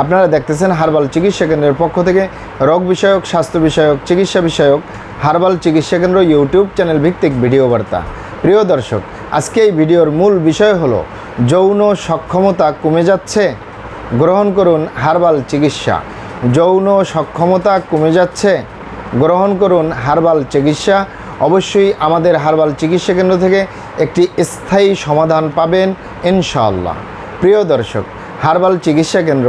আপনারা দেখতেছেন হার্বাল চিকিৎসা কেন্দ্রের পক্ষ থেকে রোগ বিষয়ক, স্বাস্থ্য বিষয়ক, চিকিৎসা বিষয়ক, হার্বাল চিকিৎসা কেন্দ্র ইউটিউব চ্যানেল ভিত্তিক ভিডিও বার্তা। প্রিয় দর্শক, আজকে এই ভিডিওর মূল বিষয় হলো, যৌন সক্ষমতা কমে যাচ্ছে? গ্রহণ করুন হার্বাল চিকিৎসা। যৌন সক্ষমতা কমে যাচ্ছে? গ্রহণ করুন হার্বাল চিকিৎসা। অবশ্যই আমাদের হারবাল চিকিৎসা কেন্দ্র থেকে একটি স্থায়ী সমাধান পাবেন ইনশাআল্লাহ। প্রিয় দর্শক, হার্বাল চিকিৎসা কেন্দ্র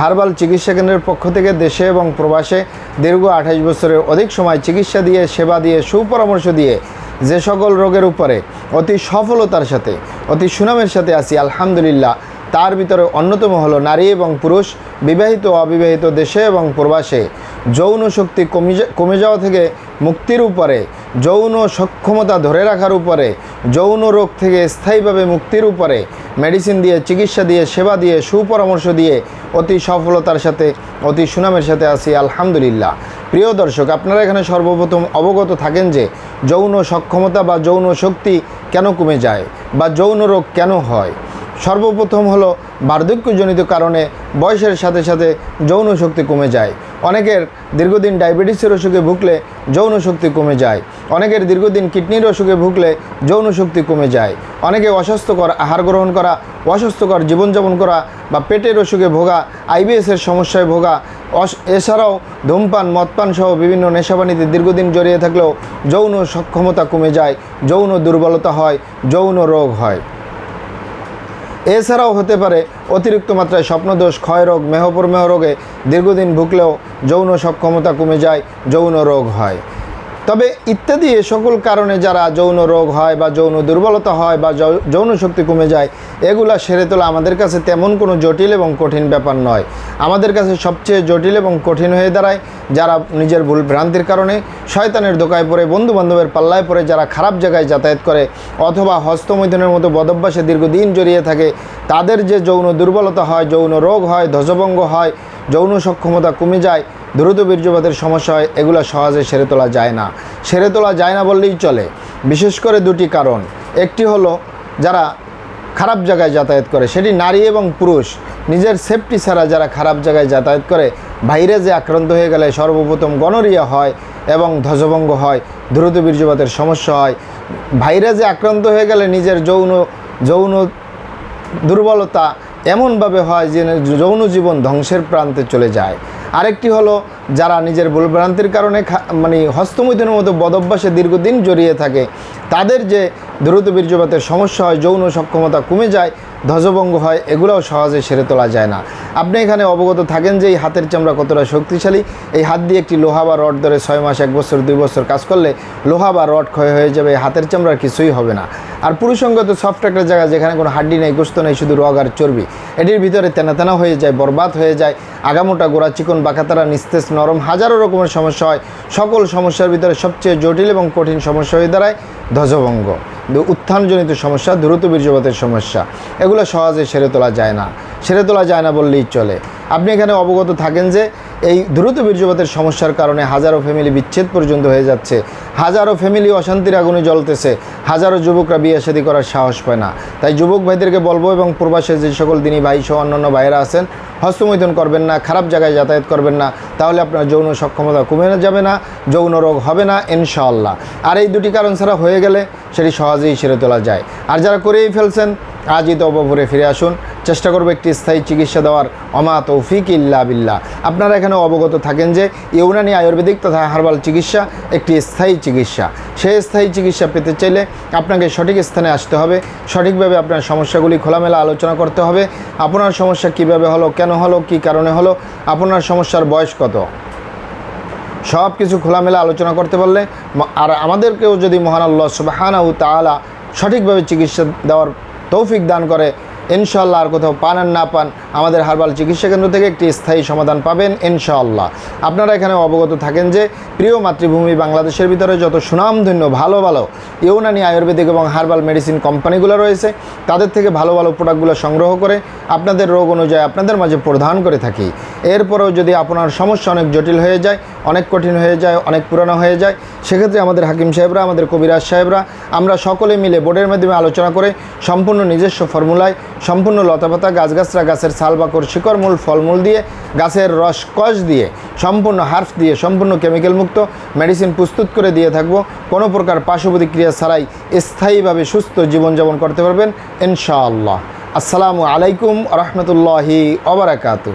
হার্বাল চিকিৎসা কেন্দ্রের পক্ষ থেকে দেশে এবং প্রবাসে দীর্ঘ আঠাইশ বছরের অধিক সময় চিকিৎসা দিয়ে, সেবা দিয়ে, সুপরামর্শ দিয়ে যে সকল রোগের উপরে অতি সফলতার সাথে, অতি সুনামের সাথে আছি, আলহামদুলিল্লাহ। তার ভিতরে অন্যতম হলো নারী এবং পুরুষ, বিবাহিত অবিবাহিত দেশে এবং প্রবাসে। যৌন শক্তি কমে কমে যাওয়া থেকে মুক্তির উপরে যৌন সক্ষমতা ধরে রাখার উপরে, যৌন রোগ থেকে স্থায়ীভাবে মুক্তির উপরে মেডিসিন দিয়ে, চিকিৎসা দিয়ে, সেবা দিয়ে, সুপরামর্শ দিয়ে অতি সফলতার সাথে, অতি সুনামের সাথে আছি, আলহামদুলিল্লাহ। প্রিয় দর্শক, আপনারা এখানে সর্বপ্রথম অবগত থাকেন যে, যৌন সক্ষমতা বা যৌন শক্তি কেন কমে যায় বা যৌন রোগ কেন হয়? সর্বপ্রথম হলো বার্ধক্যজনিত কারণে বয়সের সাথে সাথে যৌন শক্তি কমে যায়। অনেকের দীর্ঘদিন ডায়াবেটিসের অসুখে ভুগলে যৌন শক্তি কমে যায়। অনেকের দীর্ঘদিন কিডনির অসুখে ভুগলে যৌন শক্তি কমে যায়। অনেকে অস্বাস্থ্যকর আহার গ্রহণ করা, অস্বাস্থ্যকর জীবনযাপন করা বা পেটের অসুখে ভোগা আইবিএসের সমস্যায় ভোগা এছাড়াও ধূমপান, মদপান সহ বিভিন্ন নেশাবানিতে দীর্ঘদিন জড়িয়ে থাকলেও যৌন সক্ষমতা কমে যায়, যৌন দুর্বলতা হয়, যৌন রোগ হয়। এছাড়াও হতে পারে অতিরিক্ত মাত্রায় স্বপ্নদোষ, ক্ষয়রোগ মেহপ্রমেহ রোগে দীর্ঘদিন ভুগলেও যৌন সক্ষমতা কমে যায়, যৌন রোগ হয়। তবে ইত্যাদি এ সকল কারণে যারা যৌন রোগ হয় বা যৌন দুর্বলতা হয় বা যৌন শক্তি কমে যায়, এগুলা সেরে তোলা আমাদের কাছে তেমন কোনো জটিল এবং কঠিন ব্যাপার নয়। আমাদের কাছে সবচেয়ে জটিল এবং কঠিন হয়ে দাঁড়ায় যারা নিজের ভুল ভ্রান্তির কারণে শয়তানের দোকায় পড়ে বন্ধু বান্ধবের পাল্লায় পড়ে, যারা খারাপ জায়গায় যাতায়াত করে অথবা হস্তমৈথুনের মতো বদভ্যাসে দীর্ঘদিন জড়িয়ে থাকে, তাদের যে যৌন দুর্বলতা হয়, যৌন রোগ হয়, ধ্বজভঙ্গ হয়, যৌন সক্ষমতা কমে যায় দ্রুত বীর্যপাতের সমস্যা হয় এগুলো সহজে সেরে তোলা যায় না। সেরে তোলা যায় না বললেই চলে। বিশেষ করে দুটি কারণ। একটি হলো, যারা খারাপ জায়গায় যাতায়াত করে, সেটি নারী এবং পুরুষ। নিজের সেফটি ছাড়া যারা খারাপ জায়গায় যাতায়াত করে, বাইরে যে আক্রান্ত হয়ে গেলে সর্বপ্রথম গনোরিয়া হয় এবং ধ্বজভঙ্গ হয়, দ্রুত বীর্যপাতের সমস্যা হয়। বাইরে যে আক্রান্ত হয়ে গেলে নিজের যৌন যৌন দুর্বলতা এমনভাবে হয় যে, যৌন জীবন ধ্বংসের প্রান্তে চলে যায়। আরেকটি হলো যারা নিজের ভুলভ্রান্তির কারণে মানে হস্তমৈথুনের মতো বদভ্যাসে দীর্ঘদিন জড়িয়ে থাকে, তাদের যে দ্রুত বীর্যপাতের সমস্যা হয়, যৌন সক্ষমতা কমে যায়, ধ্বজভঙ্গ হয়, এগুলোও সহজে সেরে তোলা যায় না। আপনি এখানে অবগত থাকেন যে এই হাতের চামড়া কতটা শক্তিশালী। এই হাত দিয়ে একটি লোহা বা রড ধরে ছয় মাস, এক বছর, দুই বছর কাজ করলে লোহা বা রড ক্ষয় হয়ে যাবে হাতের চামড়ার কিছুই হবে না। আর পুরুষঙ্গ তো সফট একটা জায়গা যেখানে কোনো হাড্ডি নেই, গোস্ত নেই, শুধু রগ আর চর্বি, এটির ভিতরে তেনা তেনা হয়ে যায়, বরবাদ হয়ে যায়, আগামোটা গোড়া চিকন, বাঁকাতারা, নিস্তেজ, নরম, হাজারো রকমের সমস্যা হয়। সকল সমস্যার ভিতরে সবচেয়ে জটিল এবং কঠিন সমস্যা হয়ে দাঁড়ায় ধ্বজভঙ্গ। উত্থানজনিত সমস্যা, দ্রুত বীর্যপাতের সমস্যা, এগুলো সহজে সেরে তোলা যায় না। সেরে তোলা যায় না বললেই চলে। আপনি এখানে অবগত থাকেন যে এই দ্রুত বীর্যপাতের সমস্যার কারণে হাজারো ফ্যামিলি বিচ্ছেদ পর্যন্ত হয়ে যাচ্ছে। হাজারো ফ্যামিলি অশান্তির আগুনে জ্বলতেছে। হাজারো যুবকরা বিয়ে শাদী করার সাহস পায় না। তাই যুবক ভাইদেরকে বলব এবং প্রবাসে যে সকল দিনই ভাই সহ অন্যান্য ভাইয়েরা আছেন, হস্তমৈথুন করবেন না, খারাপ জায়গায় যাতায়াত করবেন না, তাহলে আপনার যৌন সক্ষমতা কমে যাবে না, যৌন রোগ হবে না, ইনশাআল্লাহ। আর এই দুটি কারণ ছাড়া হয়ে গেলে সেটি সহজেই সেরে তোলা যায়। আর যারা করেই ফেলছেন আজই তো অবভরে ফিরে আসুন। চেষ্টা করব একটি স্থায়ী চিকিৎসা দেওয়ার। অমা তৌফিক ইল্লা বিল্লাহ। আপনারা এখানে অবগত থাকেন যে ইউনানি আয়ুর্বেদিক তথা হার্বাল চিকিৎসা একটি স্থায়ী চিকিৎসা। সেই স্থায়ী চিকিৎসা পেতে চাইলে আপনাকে সঠিক স্থানে আসতে হবে। সঠিকভাবে আপনার সমস্যাগুলি খোলামেলা আলোচনা করতে হবে। আপনার সমস্যা কীভাবে হলো, কেন হলো, কি কারণে হলো, আপনার সমস্যার বয়স কত? সব কিছু খোলামেলা আলোচনা করতে পারলে আর আমাদেরকেও যদি মহান আল্লাহ সুবাহানাহু তাআলা সঠিকভাবে চিকিৎসা দেওয়ার তৌফিক দান করে। ইনশাআল্লাহ আর কোথাও পান আর না পান, আমাদের হারবাল চিকিৎসা কেন্দ্র থেকে একটি স্থায়ী সমাধান পাবেন ইনশাআল্লাহ। আপনারা এখানে অবগত থাকেন যে প্রিয় মাতৃভূমি বাংলাদেশের ভিতরে যত সুনামধন্য, ভালো ভালো ইউনানি আয়ুর্বেদিক এবং হার্বাল মেডিসিন কোম্পানিগুলো রয়েছে, তাদের থেকে ভালো ভালো প্রোডাক্টগুলো সংগ্রহ করে আপনাদের রোগ অনুযায়ী আপনাদের মাঝে প্রদান করে থাকি। এরপরেও যদি আপনার সমস্যা অনেক জটিল হয়ে যায়, অনেক কঠিন হয়ে যায়, অনেক পুরানো হয়ে যায়, সেক্ষেত্রে আমাদের হাকিম সাহেবরা, আমাদের কবিরাজ সাহেবরা, আমরা সকলে মিলে বোর্ডের মাধ্যমে আলোচনা করে সম্পূর্ণ নিজস্ব ফর্মুলায় সম্পূর্ণ লতাপাতা, গাছগাছরা, গাছের ছাল বাকড় শিকড়, মূল, ফলমূল দিয়ে, গাছের রস, কষ দিয়ে, সম্পূর্ণ হার্ফ দিয়ে, সম্পূর্ণ কেমিক্যাল মুক্ত, মেডিসিন প্রস্তুত করে দিয়ে থাকব। কোনো প্রকার পার্শ্ব প্রতিক্রিয়া ছাড়াই স্থায়ীভাবে সুস্থ জীবনযাপন করতে পারবেন, ইনশাআল্লাহ। আসসালামু আলাইকুম রহমতুল্লাহি অবরাকাতু